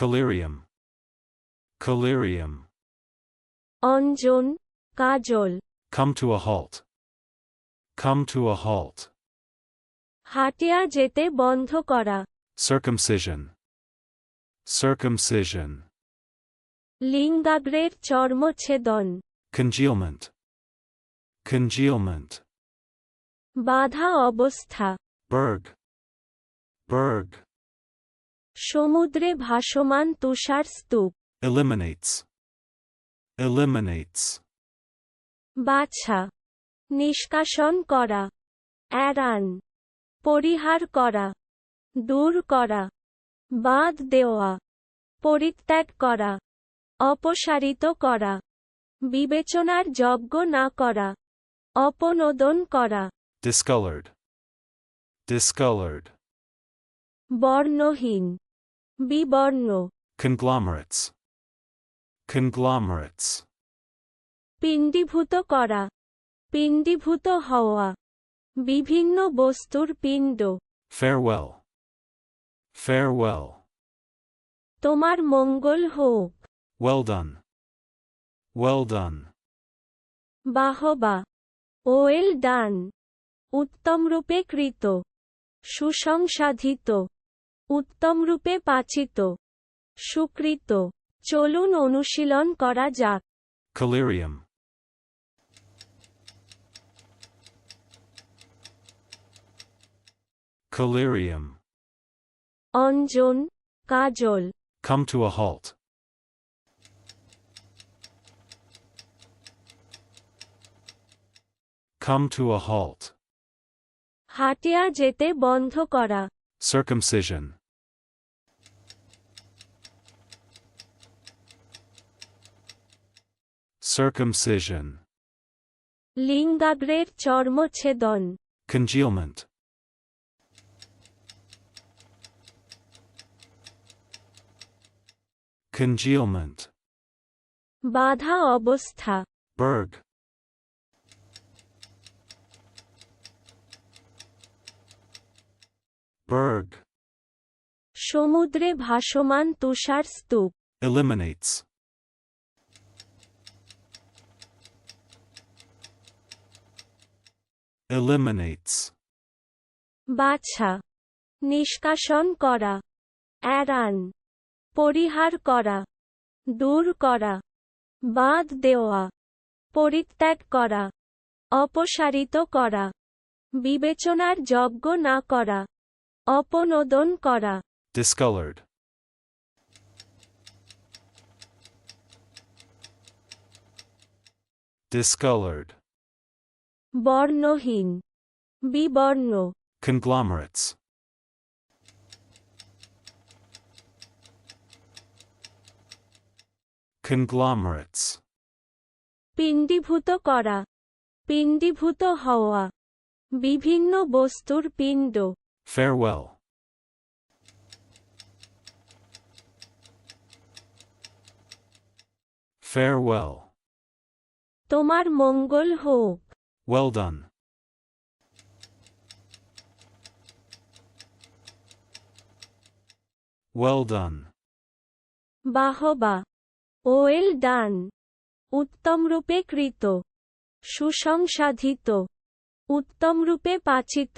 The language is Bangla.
Collyrium. Collyrium. Anjan Kajal Come to a halt. Come to a halt. Hatia যেতে বন্ধ করা Circumcision. Circumcision. লিঙ্গাগ্রের চর্মছেদন Congealment. Congealment. বাধা অবস্থা Berg. Berg. সমুদ্রে ভাসমান তুষার স্তূপ। Eliminates. Eliminates. বাছা নিষ্কাশন করা। এড়ান। পরিহার করা। দূর করা। বাদ দেওয়া। পরিত্যাগ করা। অপসারিত করা। বিবেচনার যজ্ঞ না করা। অপনোদন করা। Discolored. Discolored. বর্ণহীন। বিবর্ণ Conglomerates. Conglomerates. পিণ্ডীভূত করা পিণ্ডীভূত হওয়া বিভিন্ন বস্তুর পিণ্ড Farewell. Farewell. তোমার মঙ্গল হোক Well done. Well done. বাহবা ওয়েল ডান উত্তমরূপে কৃত সুসংসাধিত উত্তমরূপে পাচিত সুকৃত চলুন অনুশীলন করা যাক Collyrium. Collyrium. Anjan Kajal Come to a halt. Come to a halt. Hatia যেতে বন্ধ করা Circumcision. Circumcision. লিঙ্গাগ্রের চর্মছেদন Congealment. Congealment. বাধা অবস্থা Berg. Berg. সমুদ্রে ভাসমান তুষার স্তূপ। Eliminates. Eliminates. বাছা নিষ্কাশন করা। এড়ান। পরিহার করা। দূর করা। বাদ দেওয়া। পরিত্যাগ করা। অপসারিত করা। বিবেচনার যজ্ঞ না করা। অপনোদন করা Discolored. Discolored. বর্ণহীন বিবর্ণ Conglomerates. Conglomerates. পিণ্ডীভূত করা পিণ্ডীভূত হওয়া বিভিন্ন বস্তুর পিণ্ড Farewell. Farewell. তোমার মঙ্গল হোক Well done. Well done. বাহবা ওয়েল ডান উত্তমরূপে কৃত সুসংসাধিত উত্তমরূপে পাচিত